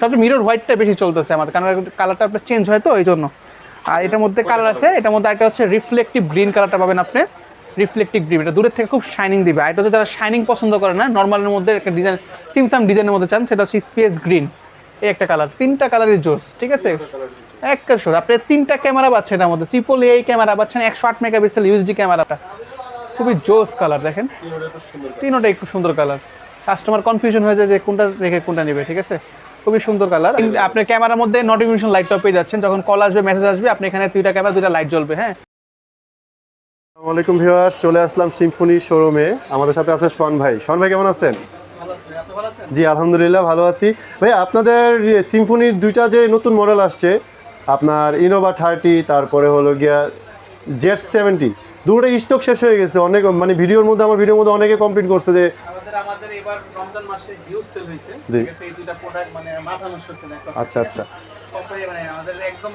সবচেয়ে মিরর হোয়াইটটা বেশি চলতেছে আমাদের কারণ কালারটা আপনার চেঞ্জ হয় তো এই জন্য আর এটার মধ্যে কালার আছে এটার মধ্যে একটা হচ্ছে রিফ্লেকটিভ গ্রিন কালারটা পাবেন আপনি। রিফ্লেকটিভ গ্রিন এটা দূরের থেকে খুব শাইনিং দিবে। আর এটা হচ্ছে যারা শাইনিং পছন্দ করে না নর্মালের মধ্যে একটা ডিজাইন সিমসাম ডিজাইনের মধ্যে চান সেটা হচ্ছে স্পেস গ্রিন এই একটা কালার তিনটা কালারের জোস ঠিক আছে? একটা শোর আপনি তিনটা ক্যামেরা পাচ্ছেন এটার মধ্যে ট্রিপল এই ক্যামেরা পাচ্ছেন একশো আট মেগাপিক্সেল ইউএসডি ক্যামেরাটা খুবই জোস কালার দেখেন। তিনোটাই খুব সুন্দর কালার কাস্টমার কনফিউশন হয়ে যায় যে কোনটা রেখে কোনটা নেবে ঠিক আছে? খুবই সুন্দর কালার। আপনার ক্যামেরার মধ্যে নোটিফিকেশন লাইটটা পেয়ে যাচ্ছেন। যখন কল আসবে মেসেজ আসবে, আপনি এখানে দুইটা ক্যামেরা দুইটা লাইট জ্বলবে হ্যাঁ? আসসালামু আলাইকুম ভিউয়ার্স, চলে আসলাম সিম্ফনি শোরুমে আমাদের সাথে আছে সোহান ভাই। সোহান ভাই, কেমন আছেন? জি, আলহামদুলিল্লাহ, ভালো আছি। ভাই, আপনাদের সিম্ফনির দুইটা যে নতুন মডেল আসছে, আপনার ইনোভা থার্টি তারপরে হলো গিয়া জেট সেভেন্টি দুটো স্টক শেষ হয়ে গেছে। অনেক মানে ভিডিওর মধ্যে, আমার ভিডিওর মধ্যে অনেকে কমপ্লিট করছে যে আমাদের এবার রমজান মাসে হিউজ সেল হয়েছে। ঠিক আছে এই দুইটা প্রোডাক্ট মানে মাথা নষ্ট না আচ্ছা, আচ্ছা। মানে আমাদের একদম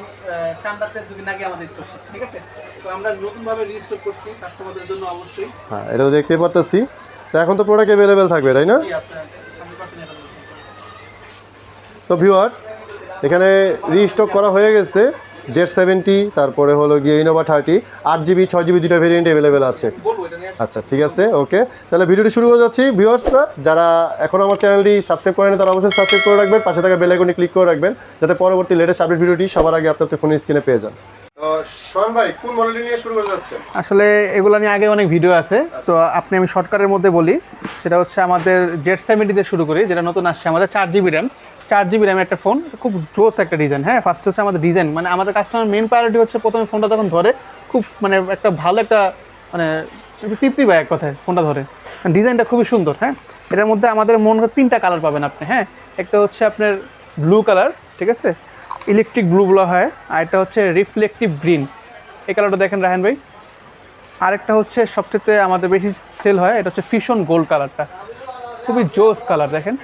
চান্দাতে দুদিন আগে আমাদের স্টক শেষ ঠিক আছে তো আমরা নতুন ভাবে রিস্টক করছি কাস্টমারদের জন্য অবশ্যই হ্যাঁ এটা তো দেখতে পারতেছি তো এখন তো প্রোডাক্ট অ্যাভেলেবেল থাকবে তাই না জি আপনার 100% এটা বলছি। তো ভিউয়ার্স এখানে রিস্টক করা হয়ে গেছে জেট সেভেন্টি তারপরে হলো গিয়ে ইনোভা থার্টি আট জিবি ছয় জিবি দুটো ভেরিয়েন্ট অ্যাভেলেবেল আছে আচ্ছা ঠিক আছে ওকে। তাহলে ভিডিওটি শুরু করে যাচ্ছি। ভিউয়ার্সরা যারা এখন আমার চ্যানেলটি সাবস্ক্রাইব করেন তারা অবশ্যই সাবস্ক্রাইব করে রাখবেন পাশে থাকা বেল আইকনে ক্লিক করে রাখবেন যাতে পরবর্তী লেটেস্ট আপডেট ভিডিওটি সবার আগে আপনার ফোনের স্ক্রিনে পেয়ে যান। ভাই কোন মডেলটি নিয়ে শুরু করে যাচ্ছেন আসলে এগুলো নিয়ে আগে অনেক ভিডিও আছে তো আপনি আমি শর্টকাটের মধ্যে বলি সেটা হচ্ছে আমাদের জেড সেভেন্টি দিয়ে শুরু করি যেটা নতুন আসছে আমাদের চার জিবি র্যাম চার জিবি র্যাম একটা ফোন খুব জোস একটা ডিজাইন হ্যাঁ? ফার্স্ট হচ্ছে আমাদের ডিজাইন মানে আমাদের কাস্টমার মেন প্রায়োরিটি হচ্ছে প্রথমে ফোনটা যখন ধরে খুব মানে একটা ভালো একটা মানে তৃপ্তি পায় এক কথায়, ফোনটা ধরে। ডিজাইনটা খুবই সুন্দর হ্যাঁ? এটার মধ্যে আমাদের মন তিনটা কালার পাবেন আপনি হ্যাঁ? একটা হচ্ছে আপনার ব্লু কালার ঠিক আছে? ইলেকট্রিক ব্লু বলা হয়, আর একটা হচ্ছে রিফ্লেকটিভ গ্রিন এই কালারটা দেখেন রাহেন ভাই। আরেকটা হচ্ছে সবচেয়ে আমাদের বেশি সেল হয়, এটা হচ্ছে ফিশন গোল্ড কালারটা খুবই জোস কালার দেখেন?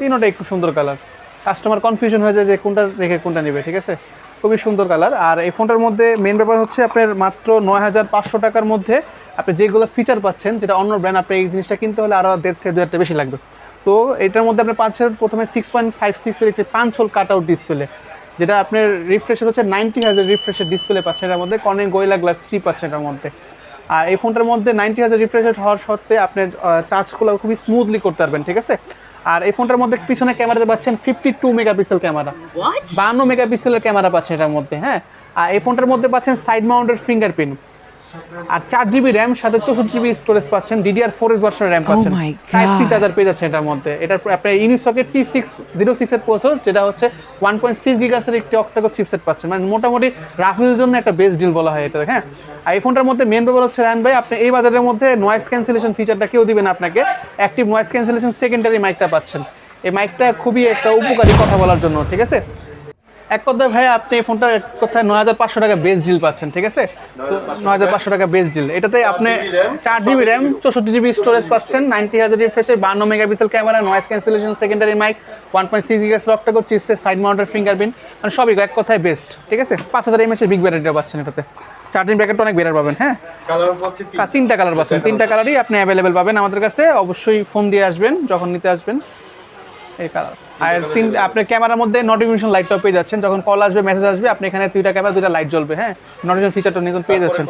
তিনোটা একটু সুন্দর কালার কাস্টমার কনফিউশন হয়ে যায় যে কোনটা রেখে কোনটা নেবে, ঠিক আছে? খুবই সুন্দর কালার। আর এই ফোনটার মধ্যে মেন ব্যাপার হচ্ছে আপনার মাত্র নয় হাজার পাঁচশো টাকার মধ্যে আপনি যেগুলো ফিচার পাচ্ছেন, যেটা অন্য ব্র্যান্ড আপনি এই জিনিসটা কিনতে হলে আরও দেড় থেকে দু হাজার বেশি লাগবে। তো এটার মধ্যে আপনি পাচ্ছেন প্রথমে সিক্স পয়েন্ট ফাইভ সিক্সের একটি পাঁচ হোল কাট আউট ডিসপ্লে যেটা আপনার রিফ্রেশের হচ্ছে নাইনটি হাজার রিফ্রেশের ডিসপ্লে পাচ্ছেন এটার মধ্যে। কর্নিং গোয়েলা গ্লাস থ্রি পাচ্ছেন এটার মধ্যে। আর এই ফোনটার মধ্যে নাইনটি হাজার রিফ্রেশের হওয়ার সত্ত্বে আপনি টাচগুলো খুবই স্মুথলি করতে পারবেন, ঠিক আছে? আর এই ফোনটার মধ্যে পিছনে ক্যামেরাতে পাচ্ছেন ফিফটি টু মেগাপিক্সেল ক্যামেরা বান্ন মেগাপিক্সেলের ক্যামেরা পাচ্ছেন এটার মধ্যে হ্যাঁ? আর এই ফোনটার মধ্যে পাচ্ছেন সাইড মাউন্টেড ফিঙ্গারপ্রিন্ট আর চার জিবি র্যাম সাথে চৌষট্টি জিবি স্টোরেজ পাচ্ছেন ডিডিআর ফোর এস ভার্সনের র্যাম পাচ্ছেন। টাইপ সি চার্জার পেয়ে যাচ্ছেন এটার মধ্যে। এটার আপনার ইউনিসকের টি সিক্স জিরো সিক্সের প্রসেসর যেটা হচ্ছে ওয়ান পয়েন্ট সিক্স গিগার্সের একটি অক্টাকো চিপসেট পাচ্ছেন। মানে মোটামুটি রাফিউজের জন্য একটা বেস্ট ডিল বলা হয় এটা হ্যাঁ? আর এই ফোনটার মধ্যে মেন ব্যাপার হচ্ছে র্যান ভাই আপনি এই বাজারের মধ্যে নয়েস ক্যান্সেলেশন ফিচারটা কেউ দিবেন আপনাকে। অ্যাক্টিভ নয়েস ক্যান্সেলেশন সেকেন্ডারি মাইকটা পাচ্ছেন। এই মাইকটা খুবই একটা উপকারী কথা বলার জন্য ঠিক আছে? এক কথায় ভাই আপনি এই ফোনটা এক কথায় নয় হাজার পাঁচশো টাকা বেস ডিল পাচ্ছেন ঠিক আছে? তো নয় হাজার পাঁচশো টাকা বেস ডিল এটাতে আপনি চার জিবি র্যাম চৌষট্টি জিবি স্টোরেজ পাচ্ছেন নাইনটি হাজার রিফ্রেশের বান্ন megapixel camera noise cancellation secondary mic one point six গিগাস লকটা করছে সাইড মাউন্টের ফিঙ্গারপ্রিন্ট মানে সবই এক কথায় বেস্ট ঠিক আছে? পাঁচ হাজার এমএসের বিগ ব্যাটারিটা পাচ্ছেন এটাতে। চার্জিং ব্র্যাকেটটা অনেক বেটার পাবেন হ্যাঁ? তিনটা। কালার পাচ্ছেন তিনটা কালারই আপনি অ্যাভেলেবেল পাবেন আমাদের কাছে। অবশ্যই ফোন দিয়ে আসবেন যখন নিতে আসবেন। এই কালার আর তিন আপনার ক্যামেরার মধ্যে নোটিফিকেশন লাইটটা পেয়ে যাচ্ছেন। যখন কল আসবে মেসেজ আসবে আপনি এখানে দুইটা ক্যামেরা দুইটা লাইট জ্বলবে হ্যাঁ? নোটিফিকেশন ফিচারটা নিয়ে পেয়ে যাচ্ছেন।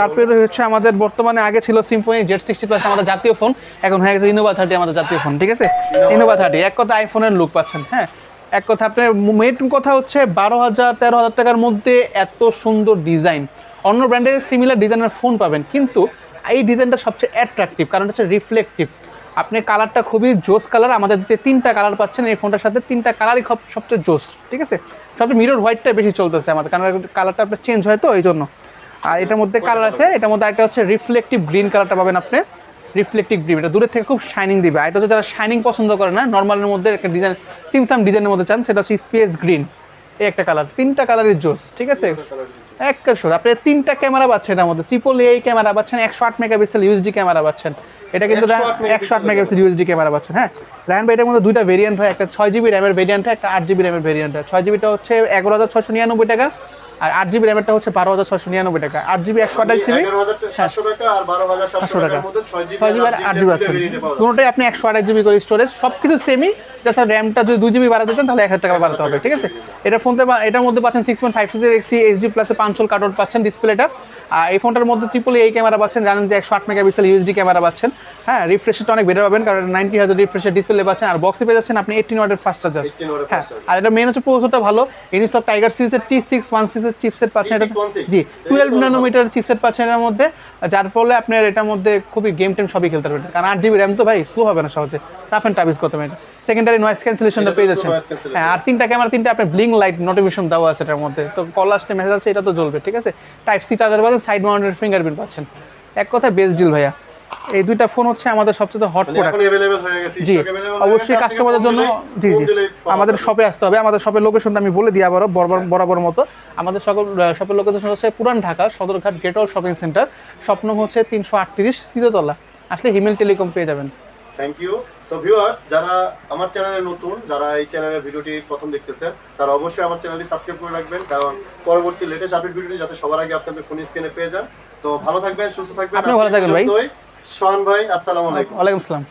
তারপরে হচ্ছে আমাদের বর্তমানে আগে ছিল সিম্ফনি জেড সিক্সটি প্লাস আমাদের জাতীয় ফোন এখন হয়ে গেছে ইনোভা থার্টি আমাদের জাতীয় ফোন ঠিক আছে? ইনোভা থার্টি এক কথা আইফোনের লুক পাচ্ছেন হ্যাঁ? এক কথা আপনার মেন কথা হচ্ছে বারো হাজার তেরো হাজার টাকার মধ্যে এত সুন্দর ডিজাইন অন্য ব্র্যান্ডের সিমিলার ডিজাইনের ফোন পাবেন কিন্তু এই ডিজাইনটা সবচেয়ে অ্যাট্রাকটিভ কারণ হচ্ছে রিফ্লেকটিভ আপনি কালারটা খুবই জোস কালার আমাদের দিতে তিনটা কালার পাচ্ছেন এই ফোনটার সাথে তিনটা কালারই খুব সবচেয়ে জোস ঠিক আছে? সবচেয়ে মিরর হোয়াইটটা বেশি চলতেছে আমাদের কারণ কালারটা আপনার চেঞ্জ হয় তো এই জন্য আর এটার মধ্যে কালার আছে এটার মধ্যে একটা হচ্ছে রিফ্লেকটিভ গ্রিন কালারটা পাবেন আপনি। রিফ্লেকটিভ গ্রিন এটা দূরের থেকে খুব শাইনিং দিবে। আর এটা হচ্ছে যারা শাইনিং পছন্দ করে না নর্মালের মধ্যে একটা ডিজাইন সিমসাম ডিজাইনের মধ্যে চান সেটা হচ্ছে স্পেস গ্রিন এই একটা কালার তিনটা কালারের জোস ঠিক আছে? একশো আপনি তিনটা ক্যামেরা পাচ্ছেন আমাদের মধ্যে ট্রিপল এই ক্যামেরা পাচ্ছেন একশো আট মেগাপিক্সেল ইউএসডি ক্যামেরা পাচ্ছেন। এটা কিন্তু 108 একশো আট মেগাপিক্সেল ইউএসডি ক্যামেরা পাচ্ছেন হ্যাঁ? র্যাম এটার মধ্যে দুইটা ভেরিয়েন্ট হয় একটা ছয় জিবি র্যামের ভেরিয়েন্ট হয় একটা আট জিবি র্যামের ভেরিয়েন্ট হয়। ছয় জিবিটা হচ্ছে এগারো হাজার ছশো নিরানব্বই টাকা। আর আট জিবি র্যামেরটা হচ্ছে বারো হাজার ছশো নিরানব্বই টাকা। আট জিবি একশো আঠাশ জিবি? সাতশো টাকা। ছয় জিবি আর আট জিবি আছে। দুটোটাই আপনি একশো আঠাশ জিবি করে স্টোরেজ সব কিছু সেমই জাস্ট র্যামটা যদি দুই জিবি বাড়াতে চান তাহলে এক হাজার টাকা বাড়াতে হবে ঠিক আছে? এটা ফোনতে এটার মধ্যে পাচ্ছেন সিক্স পয়েন্ট ফাইভ সিক্সের এক্সটি এইচডি প্লাসে পাঁচশোল কার্ড পাচ্ছেন ডিসপ্লেটা আর এই ফোনটার মধ্যে ট্রিপল এই ক্যামেরা পাচ্ছেন জানেন যে একশো আট মেগাপিক্সেল ইউএসডি ক্যামেরা পাচ্ছেন। হ্যাঁ রিফ্রেশটা অনেক বেটার পাবেন কারণ নাইনটি হাজার রিফ্রেশের ডিসপ্লে পাচ্ছেন। আর বক্সে পেয়ে যাচ্ছেন আপনি এইটিন ওয়াটের ফাস্ট চার্জার হ্যাঁ আর এটা মেন হচ্ছে প্রসেসরটা ভালো। ইনিসব টাইগার সিরিজের টি সিক্স ওয়ান সিক্সের চিপসেট পাচ্ছেন এটা জি টুয়েলভ ন্যানোমিটার চিপসেট পাচ্ছেন এর মধ্যে যার ফলে আপনার এটার মধ্যে খুবই গেম টেম সবই খেলতে পারবেন। কারণ আট জিবি র্যাম তো ভাই স্লো হবে না সহজে। টাফ অ্যান্ড টাফ ইউজ করতে পারবেন সেকেন্ডারি নয়েস ক্যান্সেলেশনটা পেয়ে যাচ্ছেন। হ্যাঁ আর তিনটা ক্যামেরা তিনটা আপনার ব্লিং লাইট নোটিফিকেশন দেওয়া আছে এটার মধ্যে। তো কল আসতে মেসেজ আছে এটা তো জ্বলবে ঠিক আছে? টাইপ সি চার্জার পাচ্ছেন সাইড মাউন্টেড ফিঙ্গারপ্রিন্ট পাচ্ছেন। এক কথায় বেস্ট ডিল ভাইয়া। এই দুইটা ফোন হচ্ছে আমাদের সবচেয়ে হট মানে প্রোডাক্ট হয়ে গেছে, জি হয়ে অবশ্যই কাস্টমারদের জন্য জি জি। আমাদের শপে আসতে হবে আমাদের শপের লোকেশনটা আমি বলে দিই আবারও বরাবর বরাবর মতো। আমাদের সকল শপের লোকেশন হচ্ছে পুরান ঢাকা সদরঘাট গেটওয়াল শপিং সেন্টার স্বপ্ন হচ্ছে তিনশো আটত্রিশ তৃতীয়তলা আসলে হিমেল টেলিকম পেয়ে যাবেন। থ্যাংক ইউ তো ভিউয়ার্স যারা আমার চ্যানেলে নতুন যারা এই চ্যানেলের ভিডিওটি প্রথম দেখতেছেন তারা অবশ্যই আমার চ্যানেলটি সাবস্ক্রাইব করে রাখবেন কারণ পরবর্তী লেটেস্ট আপডেট ভিডিওটি যাতে সবার আগে আপনাদের ফোন স্ক্রিনে পেয়ে যান। তো ভালো থাকবেন সুস্থ থাকবেন আপনিও ভালো থাকবেন ভাই। সোহান ভাই আসসালামু আলাইকুম। ওয়ালাইকুম আসসালাম।